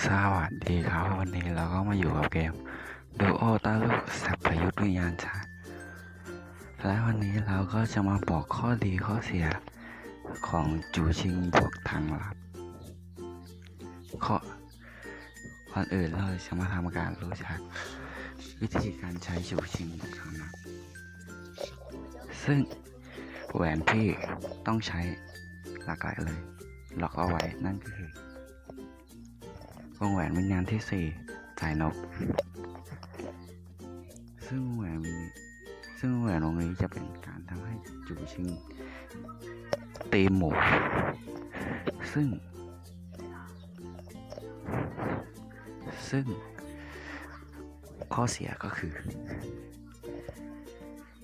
สวัสดีครับวันนี้เราก็มาอยู่กับเกม Duo ตาลูกสับประยุทธ์วิญญาณชาติและวันนี้เราก็จะมาบอกข้อดีข้อเสียของจูชิงบวกทางลับข้อก่อนอื่นเราจะมาทำการรู้จัก วิธีการใช้จูชิงบวกทางลับซึ่งแหวนที่ต้องใช้หลากหลายเลย ล็อกเอาไว้นั่นก็คือ วงแหวนวิญญาณที่สี่สายนก ซึ่งวงแหวนวซึ่งวงแหวนวงนี้จะเป็นการทำให้จูชิงตีหมูซึ่ง ซึ่ง ข้อเสียก็คือ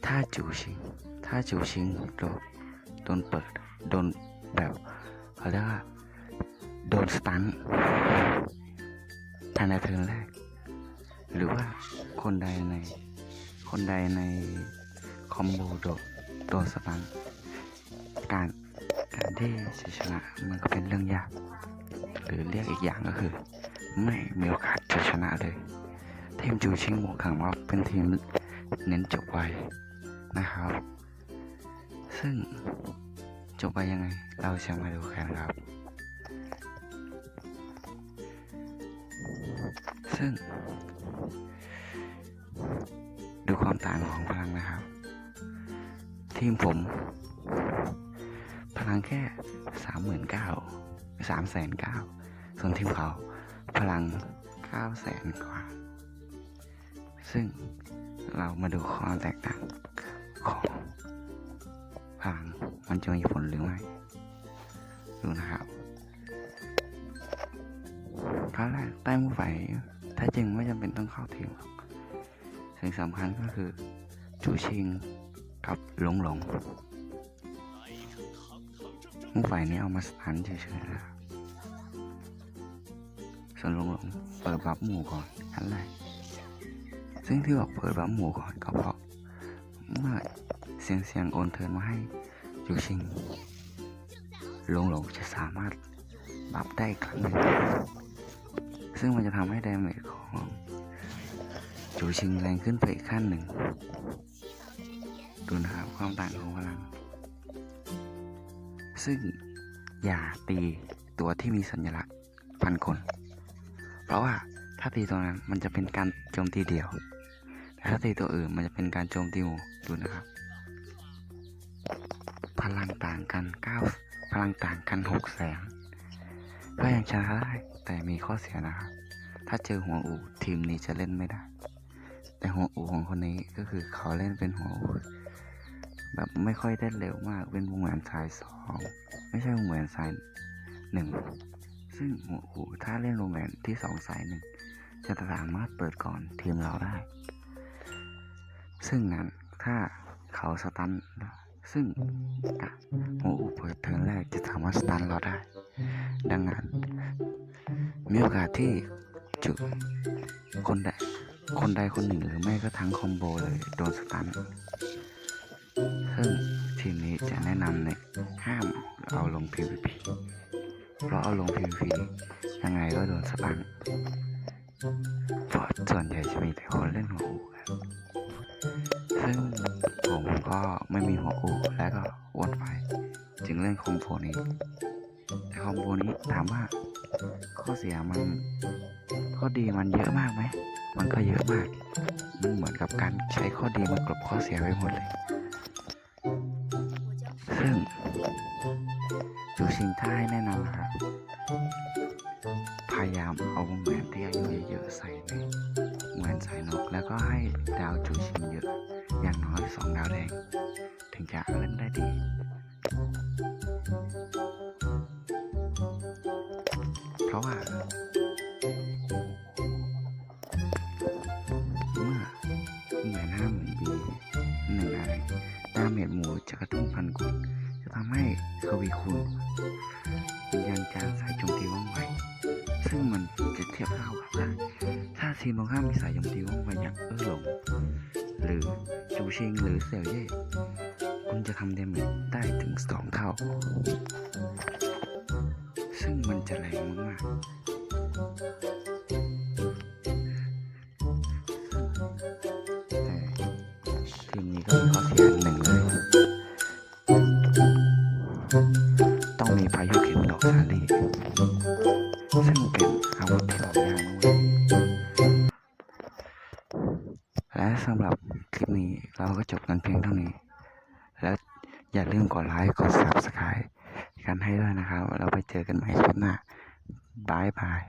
ถ้าจูชิง ถ้าจูชิงโดนโดนเปิด โดนแบบเขาเรียกว่า โดนสตัน ภายในเทิร์นแรก หรือว่าคนใดใน คนใดในคอมโบโดนโดนสตันการการที่จะชนะมันก็เป็นเรื่องยาก หรือเรียกอีกอย่างก็คือ ไม่มีโอกาสจะชนะเลยทีมจูชิงหมวกขังว่าเป็นทีมเน้นจบไวนะครับ ซึ่งจบไปยังไงเราจะมาดูกันครับ ซึ่ง ดูความต่างของพลังนะครับ ทีมผม พลังแค่สามหมื่นเก้าสามแสนเก้าส่วนทีมเขาพลังเก้าแสนกว่า ซึ่งเรามาดูความแตกต่างของพลังมันจะมีผลหรือไม่ ดูนะครับครั้งแร ถ้าจริงไม่จำเป็นต้องเข้าทีมหรอกสิ่งสำคัญก็คือ จูชิงกับหลงหลงมือไฟนี้เอามาสตันเฉยๆนะส่วนหลงหลงเปิดบัฟหมู่ก่อนขั้นแรซึ่งที่บอกเปิดบัฟหมู่ก่อนก็เพราะเมื่อเสียงเสียงโอนเทิร์นมาให้จูชิงหลงหลงจะสามารถบัฟได้ครั้งหนึ่ง ซึ่งมันจะทำให้ดเมจของจูชิงแรงขึ้นไปอีกขั้นหนึ่ง ดูนะครับความต่างของพลัง ซึ่งอย่าตีตัวที่มีสัญลักษณ์พันคน เพราะว่าถ้าตีตัวนั้นมันจะเป็นการโจมตีเดี่ยว แต่ถ้าตีตัวอื่นมันจะเป็นการโจมตีหมู่ดูนะครับ พลังต่างกัน 9 พลังต่างกัน6แสนก็ยังชนะได้ แต่มีข้อเสียนะครับถ้าเจอหัวอูทีมนี้จะเล่นไม่ได้ แต่หัวอูของคนนี้ก็คือเขาเล่นเป็นหัวอูแบบไม่ค่อยได้เร็วมาก เป็นวงแหวนสายสองไม่ใช่วงแหวนสายหนึ่งซึ่งหัวอูถ้าเล่นวงแหวนที่สองสายหนึ่งจะสามารถเปิดก่อนทีมเราได้ ซึ่งนั้นถ้าเขาสตันซึ่งหัวอูเปิดเทิร์นแรกจะสามารถสตันเราได้ ดังนั้น มีโอกาสที่จุคนใดคนใดคนหนึ่งหรือไม่ก็ทั้งคอมโบเลยโดนสตัน ซึ่งทีมนี้จะแนะนำเนี่ยห้ามเอาลง PVP เพราะเอาลง PVP ยังไงก็โดนสตันเพราะส่วนใหญ่จะมีแต่คนเล่นหัวอูซึ่งผมก็ไม่มีหัวอูและก็อ้วนไป จึงเล่นคอมโบนี้ อมโบนี้ถามว่าข้อเสียมันข้อดีมันเยอะมากไหม มันก็เยอะมาก มันเหมือนกับการใช้ข้อดีมากลบข้อเสียไปหมดเลย ซึ่งจูชิงท่าให้แนะนำนะครับพยายามเอาวงแหวนที่อายุเยอะๆใส่ในแหวนสายนก แล้วก็ให้ดาวจูชิงเยอะ อย่างน้อยสองดาวแดง ถึงจะเล่นได้ดี เพราะว่าเมื่อแหวนหน้าหมื่นบีหนึ่งอะไรดาเมจหมูจะกระตุ้นพันกุลจะทำให้ทวีคูณวิญญาณจารสายโจมตีว่องไวซึ่งมันจะเทียบเท่ากับว่าถ้าทีมตรงข้ามมีสายโจมตีว่องไวอย่างเออหลงหรือจูชิงหรือเสี่ยวเย่คุณจะทำดเมจได้ถึงสองเท่า ซึ่งมันจะแรงมากๆ แต่ทีมนี้ก็มีข้อเสียหนึ่งเลย ต้องมีพายุเข็มดอกซาลีซึ่งเป็นอาวุธที่ผมยากมากและสำหรับคลิปนี้เราก็จบกันเพียงเท่านี้ แล้วอย่าลืมกดไลค์ กด subscribe กันให้ด้วยนะครับ เราไปเจอกันใหม่คลิปหน้าบายบาย